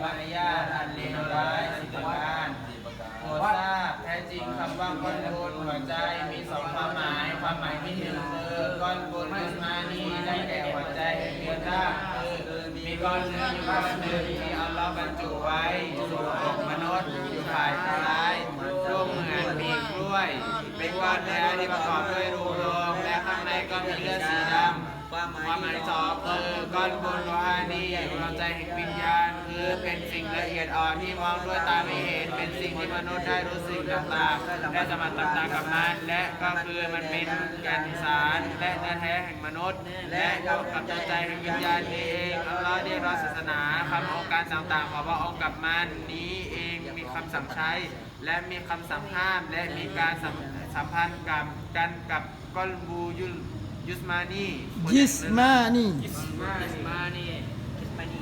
มารยาทอันเลวร้ายสิบประการโปรดทราบแท้จริงคำว่าก้อนบุญหัวใจมีสองความหมาย ความหมายที่หนึ่งคือก้อนบุญยุสมานีได้แก่หัวใจแห่งเพียรร่าคือมีก้อนเนื้ออยู่ก้อนหนึ่งที่อัลลอฮ์บรรจุไว้สู่อกมนุษย์อยู่ภายใต้รูปเหมือนมีกล้วย เป็นก้อนเนื้อที่ประกอบด้วยรูโรงและข้างในก็มีเลือดสีดำความหมายสองคือก้อนบุญโลหานีดวใจแห่งวิญญาณ คือเป็นสิ่งละเอียดอ่อนที่มองด้วยตาไม่เห็น เป็นสิ่งที่มนุษย์ได้รู้สึกต่างๆและสมรรต่างๆกับมัน และก็คือมันเป็นแก่นสารและเนื้อแท้แห่งมนุษย์ และอยู่กับดวใจแห่งวิญญาณนี้เองอัลลอฮ์ได้รับศาสนาคำองค์การต่างๆของพระองค์กับมันนี้เองมีคำสั่งใช้ และมีคำสั่งห้ามและมีการสัมพันธ์กับกันกับก้อนบูยุลยุสมานียิสมานียิสมานี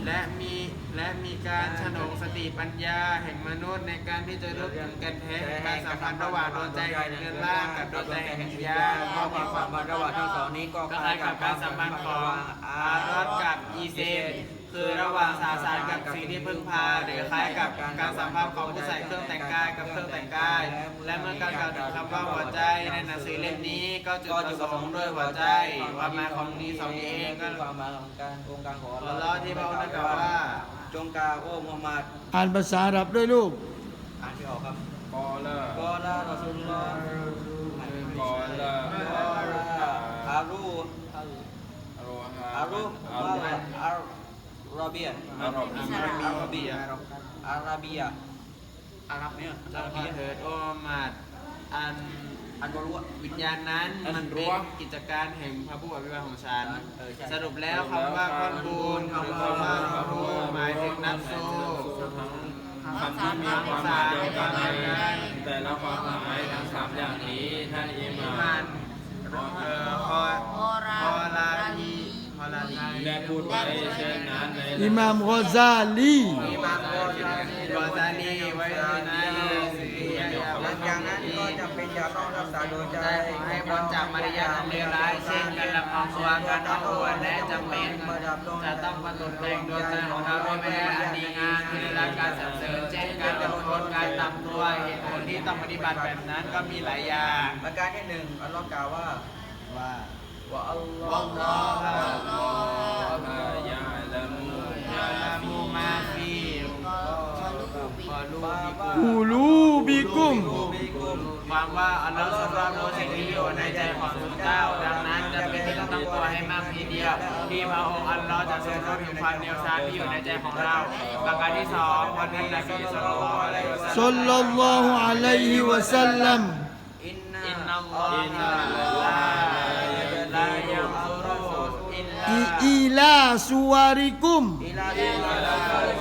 และมีและมีการฉนงสติปัญญาแห่งมนุษย์ในการที่จะรู้ถึงแกันแท้แห่งการสัมพันธ์ระหว่างดวงใจแห่งเงินล่างกับดวงใจแห่งวิญญาณข้อความสัมพันธ์ระหว่างทั้งสองนี้ก็ก็คล้ายกับการสัมพันธ์ของอารอดกับอีเซนคือระหว่าง สาสารกับสิ่งที่พึ่งพาหรือคล้ายกับการสัมพันธ์ของผู้ใส่เครื่องแต่งกายกับเครื่องแต่งกาย และเมื่อการกล่าวถึงคำว่าหัวใจในหนังสือเล่มนี้ก็จุดประสงค์ด้วยหัวใจความหมายของนี้สองนี้เองก็ความหมายของการองค์การของอัลลอฮ์ที่พระองค์ได้กล่าวว่าจงกาโอ้มุฮัมมัดอ่านภาษาอาหรับด้วยลูกอ่านไม่ออกครับกอละกอลารอซูลุลลอฮ์กอละกอลาอารูโรฮาอารูอาว่ารู อาราเบียอารอบอาราเบียอาราเบียอารับเนี่ยจงเถิดโอมัดอันอันบรู้อะวิญญาณนั้นมันเป็นกิจการแห่งพระผู้อภิบาลของฉัน สรุปแล้วคำว่าก้อนบูนคำว่าพระผู้หมายถึงนักสู้คำที่มีความหมายเดียวกันในแต่ละความหมายทั้งสามอย่างนี้ท่านอิอิมามานนเอ่อคอคอลาลี คอลาลีได้พูดไว้เช่นนั้นในอิหม่ามกอซาลีอิมามกอซาลีไว้ในสียาหลังจากนั้นก็จะเป็นยาต้องรักษาโดยใจได้ให้พ้นจากมารยาทอันเลวร้ายเช่นการละพองตัวการอ้อนอวดและจำเป็นจะต้องประตุแต่งดวงใจของเราด้วยไม่ได้อันดีงามที่ได้รับการสรรเสริญเช่นการอดทนการต่ำตัวเหตุผลที่ต้องปฏิบัติแบบนั้นก็มีหลายอย่างประการที่หนึ่งอัลลอฮ์กล่าวว่าว่า ว่าอัลลอ อั ฮ์ ลลอฮฺ ยาละมู ยาลามูมาฟีขอลูกบิกุ กูลูบิกุม ความว่าอัลลอฮฺทรงรับรู้สิ่งที่อยู่ในใจของทุกเจ้า ดังนั้นจะเป็นที่ตั้งตัวให้มากทีเดียว ที่พระองค์อัลลอฮฺจะทรงรู้ถึงความเลวทรามที่อยู่ในใจของเรา ประการที่สองวันนี้นบีสุลต่านละอะลัยฮิวะซัล صلى ลัม الله عليه وسلم อินนา อินนัลลอฮฺ إلى صوركم อิลาอิลาลา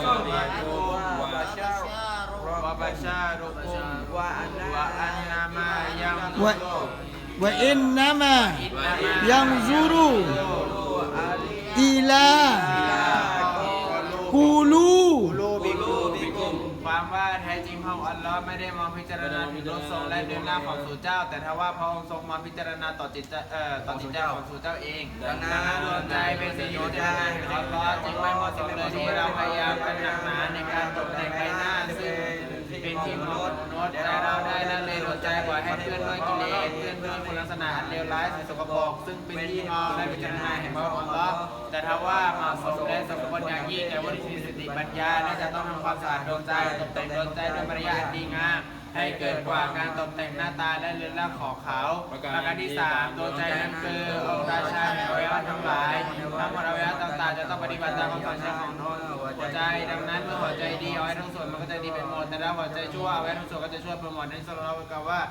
ซุมมาตุวะบะชารุ วะบะชารุกุม วะอัน วะอันนามายัม و وإنما อินนามา ينظر อาลี إلى قلوب ลูบิกูบิกุม ความว่าแท้จริงพระองค์อัลลอฮ์ไม่ได้มองพิจารณาถึงรูปทรงและเดินหน้าของสู่เจ้า แต่ถ้าว่าพระองค์ทรงมาพิจารณาต่อจิตใจเอ่อต่อจิตใจของสู่เจ้าเอง ดังนั้น ได้ของอัลลอฮ์จึงไม่เหมาะสมเลยที่เราพยายามกันหนักหนาในการตกแต่งใบหน้าซึ่งเป็นที่มนุษย์มนุษย์แต่เราได้ละเลยหัวใจปล่อยให้เพื่อนด้วยกิเลสเพื่อนด้วยคุณลักษณะเลวร้ายสกปรกซึ่งเป็นที่มองและพิจารณาแห่งพระองค์อัลลอแต่ถ้าว่าเหมาะสมและสมควรอย่างยิ่งแก่ผู้ที่มีสติปัญญาและจะต้องทำความสะอาดดวงใจตกแต่งดวงใจด้วยมารยาทดีงามให้เกิดกว่าการตกแต่งหน้าตาและเรือนร่างของเขาประการที่สามดวงใจนั้นคือ ฏิบัติตามคำสั่งใช้ของหัวใจ ดังนั้นเมื่อหัวใจดีเอาไว้ทั้งส่วนมันก็จะดีไปหมดแต่ถ้าหัวใจชั่วเอาไว้ทั้งส่วนก็จะชั่วไปหมดนั่นสรุปเรากล่าวว่า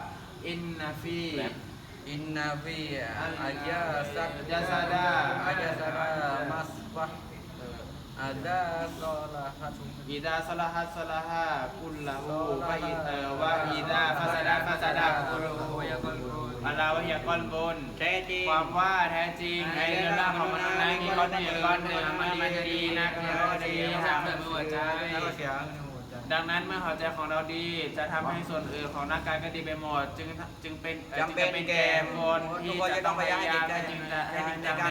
อินนาฟีอินนาฟีอายาซัดยาซาดาอายาซาดามัสฟะอาดาซอลาฮัตุอิดา สลาฮัสสลาฮะกุลละหูวะอิเตวะอิดาฟาซาดาฟาซาดากุลหูอัลลาฮฺวะฮิยะกอนบุญแท้จริงความว่าแท้จริงในเรื่องราวของมนุษย์นั้นมีก้อนหนึ่งก้อนหนึ่งมันมันดีนะมันก็ดีหากไม่หัวใจแล้วก็เสียงในหัวใจดังนั้นเมื่อหัวใจของเราดีจะทำให้ส่วนอื่นของร่างกายก็ดีไปหมด จึงจึงเป็นเอ่อจึงจะเป็นแก่คนที่จะต้องพยายามและจึงจะให้จริงจังใน